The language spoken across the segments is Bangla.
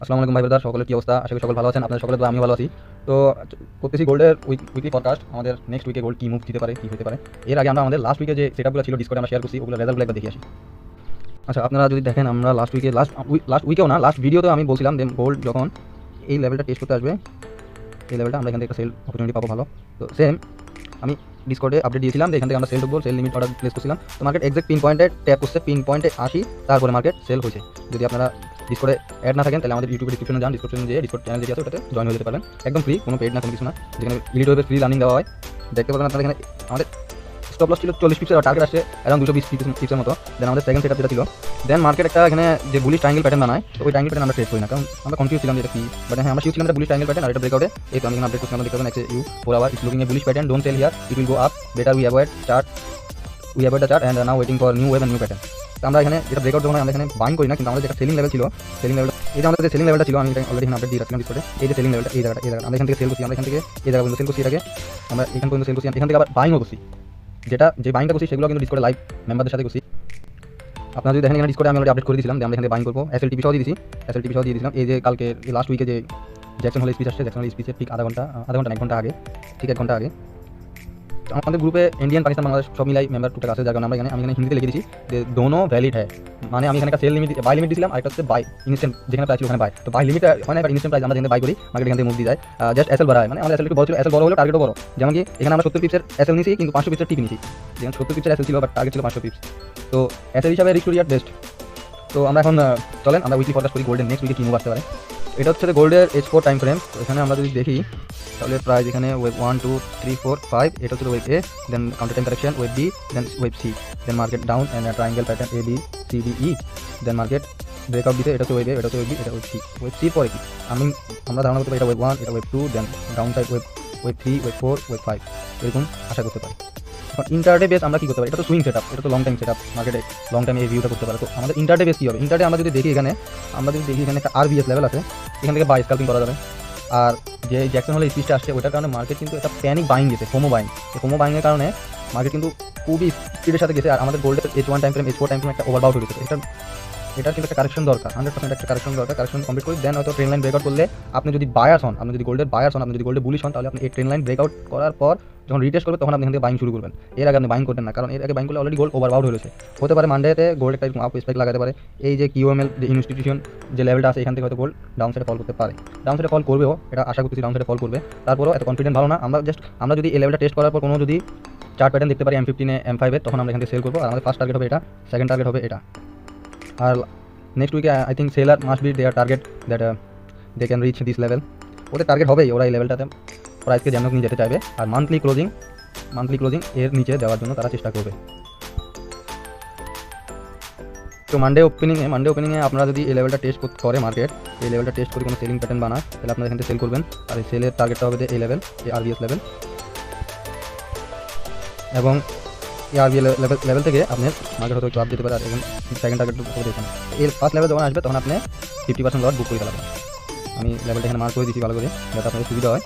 আসসালামু আলাইকুম ভাই ব্রাদার, সকলের কি অবস্থা? আশা করি সকল ভালো আছেন, আপনাদের সকলের আমিও ভালো আছি। তো করতেছি গোল্ডের উইক উইকলি পডকাস্ট আমাদের নেক্সট উইকে গোল্ড কি মুভ দিতে পারে, কি হতে পারে, এর আগে আমরা আমাদের লাস্ট উইকে যে সেটআপগুলো ছিল ডিসকর্ডে আমরা শেয়ার করছি, ওগুলো রেজাল্টগুলো একবার দেখে আসি। আচ্ছা আপনারা যদি দেখেন, আমরা লাস্ট উইকে লাস্ট লাস্ট উইকেও না লাস্ট ভিডিওতে আমি বলছিলাম যে গোল্ড যখন এই লেভেলটা টেস্ট করতে আসবে, এই লেভেলটা আমরা এখান থেকে সেল অপরচুনিটি পাবো ভালো। তো সেম আমি ডিসকর্ডে আপডেট দিয়েছিলাম, এখান থেকে আমরা সেল ঢুকবো সেল লিমিট অর্ডার প্লেস করছিলাম। তো মার্কেট এক্সাক্ট পিন পয়েন্টে ট্যাপ করছে পিন পয়েন্টে আসি তারপরে মার্কেট সেল হয়েছে। যদি আপনারা ডিসকর্ডে অ্যাড না থাকেন, তাহলে আমাদের ইউটিউবে ডিসক্রিপশনে যান। ডিসক্রিপশনে যে ডিসকর্ড চ্যানেল যেটি আছে, ওটাতে জয়েন হয়ে যেতে পারেন। একদম ফ্রি কোনো পেড না, কোনো কিছু না। যেখানে ইলিট ওয়েবের ফ্রি লার্নিং দেওয়া হয়। দেখতে পাবেন আপনারা এখানে, আমাদের স্টপ লস ছিল চল্লিশ পিপসের টার্গেট আসছে অ্যারাউন্ড দুশো বিশ পিপসের মতো। দেন আমাদের সেকেন্ড সেটআপ যেটা ছিল দেন মার্কেট একটা এখানে যে বুলিশ ট্রাঙ্গেল প্যাটার্ন বানায়, তো ওই ট্রাঙ্গেল প্যাটার্ন আমরা ট্রেড করি না। কারণ আমরা কনফিউজ ছিলাম যে এটা কি। বাট হ্যাঁ আমরা ছিলাম বুলিশ ট্রাঙ্গেল প্যাটার্ন আর এটা ব্রেকআউটে এই তো আমি আপডেট করছিলাম দেখতে পাবেন you four hour it's looking a bullish pattern don't sell here it will go up better we avoid chart we avoid the chart and now waiting for new wave new pattern আমরা এখানে যেটা ব্রেকআউট যখন আমরা এখানে বাইং করি না, কিন্তু আমাদের যেটা সেলিং লেভেল ছিল সেলিং লেভেল এই যে আমাদের যে সেলিং লেভেলটা ছিল, আমি অলরেডি এখানে আপডেট দিয়ে রাখছিলাম ডিসকর্ডে এই যে সেলিং লেভেলটা এই জায়গাটা এই জায়গাটা। আমরা এখান থেকে সেল করছি, আমরা এখান থেকে এই জায়গা পর্যন্ত সেল করছি এটাকে আমরা এখান পর্যন্ত সেল করছি, এখান থেকে আবার বাইংও করছি। যেটা, যে বাইংটা করছি, সেগুলো কিন্তু ডিসকর্ডে লাইভ মেম্বারদের সাথে করছি। আপনারা যদি দেখেন এখানে ডিসকর্ডে আমি আপডেট করে দিয়েছিলাম যে আমরা এখানে বাইং করব। এস এল টিভি সহ দিয়ে দিয়েছি এস এল টিভি সহ দিয়ে দিয়েছিলাম। এই যে কালকে লাস্ট উইকে যে জ্যাকসন হলে স্পিচ আসছে জ্যাকসন হলে স্পিচের ঠিক আধা ঘণ্টা আধা ঘণ্টা এক ঘণ্টা আগে, ঠিক এক ঘণ্টা আগে। আমাদের গ্রুপে ইন্ডিয়ান পাকিস্তান বাংলাদেশ সব মিলাই মেম্বার টুটাক আছে, যার কারণে আমরা এখানে, আমি এখানে হিন্দিতে লিখে দিয়েছি যে দোনো ভ্যালিড হ্যাঁ মানে আমি এখানে সেল লিমিট বাই লিমিট দিয়েছিলাম আর একটা হচ্ছে বাই ইনস্ট্যান্ট যেখানে প্রাইস ওখানে বাই তো বাই লিমিট হয় না ইনস্ট্যান্ট প্রাইস আমরা যেখানে বাই করি মার্কেট এখান থেকে মুভ দিয়ে যায়। জাস্ট এসএল বাড়ায় মানে আমাদের এসএল বড় ছিল এসএল বড় হলো টার্গেটও বড়। যেমন কি, এখানে আমরা সত্তর পিপসের এসএল নিয়েছি কিন্তু পাঁচশো পিপসের ঠিক নিয়েছি যেখানে সত্তর পিপসের এসএল ছিল বাট টার্গেট ছিল পাঁচশো পিপস তো এসএল হিসাবে রিক্রিয়ার বেস্ট তো আমরা এখন চলেন, আমরা উইকলি ফরকাস্ট করি গোল্ডেন নেক্সট উইকে কি মুভ আসতে পারে। এটা হচ্ছে গোল্ডের এইচ ফোর টাইম ফ্রেম এখানে আমরা যদি দেখি, তাহলে প্রাইস এখানে wave one two three four five এটা হচ্ছে wave A then counter time correction wave B then wave C then market down and triangle pattern A B C D E then market breakout দিতে এটা হচ্ছে ওয়েব এ এটা হচ্ছে ওয়েব বি এটা ওয়েব সি ওয়েব সি পরে কি? আমি, আমরা ধারণা করতে পারি এটা ওয়েব ওয়ান এটা wave two then down side wave wave three wave four wave five এরকম আশা করতে পারি। এখন ইন্টারডে বেস আমরা কি করতে পারি? এটা তো সুইং সেট এটা তো লং টাইম সেট আপ মার্কেটে লং টাইম এই ভিউটা করতে পারে। তো আমাদের ইন্টারডে বেস কী হবে? ইন্টারডে আমরা যদি দেখি এখানে, আমরা যদি দেখি এখানে একটা আর আরবিএস লেভেল আছে, এখান থেকে বাই স্কাল্পিং করা যাবে। আর যে জ্যাকসন হলে স্পিচটা আসছে, ওটার কারণে মার্কেট কিন্তু একটা প্যানিক বাইং গেছে ফোমো বাইং এই ফোমো বাইংয়ের কারণে মার্কেট কিন্তু খুবই স্পিডের সাথে গেছে, আর আমাদের গোল্ডের H one time frame H four time frame একটা ওভারবাউট হয়ে গেছে। এটা এটার কিন্তু একটা কারেকশন দরকার হান্ড্রেড পার্সেন্ট একটা কারেকশন দরকার কারেকশন কমপ্লিট করে দেন হয়তো ট্রেন লাইন ব্রেকআউট করলে আপনি যদি বায়ার্স হন, আপনি যদি গোল্ডের বায়ার্স হন, আপনি যদি গোল্ডে বুলিশ হন, তাহলে আপনি এই ট্রেন লাইন ব্রেকআউট করার পর যখন রিটেস্ট করবে, তখন আপনি এখান থেকে বাইং শুরু করবেন। এর আগে আপনি বাইং করবেন না, কারণ এর আগে বাইং করলে অলরেডি গোল্ড ওভারবাউট হয়ে গেছে হতে পারে মানডেতে গোল্ড একটা আপ স্পেক লাগাতে পারে। এই যে কিউএমএল যে ইনস্টিটিউশন যে লেভেলটা আছে, এখান থেকে হয়তো গোল্ড ডাউন সাইডে ফল করতে পারে। ডাউন সাইডে ফল করবেও, এটা আশা করতেছি ডাউন সাইডে ফল করবে। তারপরেও এত কনফিডেন্ট ভালো না। আমরা জাস্ট আমরা যদি এই লেভেলটা টেস্ট করার পর কোনো যদি চার্ট প্যাটার্ন দেখতে পারি এম ফিফটিনে এম ফাইভে তখন আমরা এখান থেকে সেল করব। আর আমাদের ফার্স্ট টার্গেট হবে এটা সেকেন্ড টার্গেট হবে এটা। আর নেক্সট উইকে I think seller must be there target that they can reach this level ওদের টার্গেট হবেই ওরা এই লেভেলটাতে প্রাইসকে যেন নিয়ে যেতে চাইবে। আর মান্থলি ক্লোজিং মান্থলি ক্লোজিং এর নিচে দেওয়ার জন্য তারা চেষ্টা করবে। তো মানডে ওপেনিংয়ে মানডে ওপেনিংয়ে আপনারা যদি এই লেভেলটা টেস্ট করে মার্কেট এই লেভেলটা টেস্ট করে কোনো সেলিং প্যাটার্ন বানায় তাহলে আপনারা এখান থেকে সেল করবেন। আর এই সেলের টার্গেটটা হবে এই লেভেল এই আরবিএস লেভেল এবং আরবিএল লেভেল থেকে আপনার মার্কেট হয়তো একটু আপ যেতে পারে সেকেন্ড টার্গেট এখানে এর ফার্স্ট লেভেল যখন আসবে, তখন আপনি ফিফটি পার্সেন্ট বুক করে ফেলাবেন। আমি লেভেলটা এখানে মার্ক করে দিচ্ছি ভালো করে, যাতে আপনাদের সুবিধা হয়।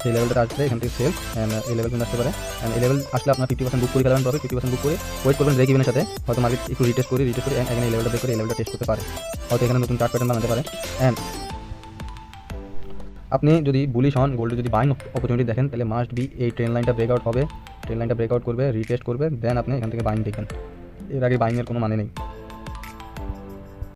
সেই লেভেলটা আসলে এখান থেকে সেল অ্যান্ড এই লেভেল কিন্তু আসতে পারে। অ্যান্ড এই লেভেল আসলে আপনার ফিফটি পার্সেন্ট বুক করে ফেলাবেন তবে ফিফটি পার্সেন্ট বুক করে ওয়েট করবেন ব্রেক সাথে। হয়তো মার্কেট একটু রিটেস্ট করে রিটেস্ট করে and এখানে এই লেভেলটা করে এই লেভেলটা টেস্ট করতে পারে। হয়তো এখানে নতুন চার্ট প্যাটার্ন বানাতে পারে। অ্যান্ড আপনি যদি বুলিশ হন গোল্ডে যদি বাইং অপরচুনিটি দেখেন, তাহলে মাস্ট বি এই ট্রেন লাইনটা ব্রেকআউট হবে। ট্রেন লাইনটা ব্রেকআউট করবে রিটেস্ট করবে দেন আপনি এখান থেকে বাইং দেখবেন এর আগে বাইংয়ের কোনো মানে নেই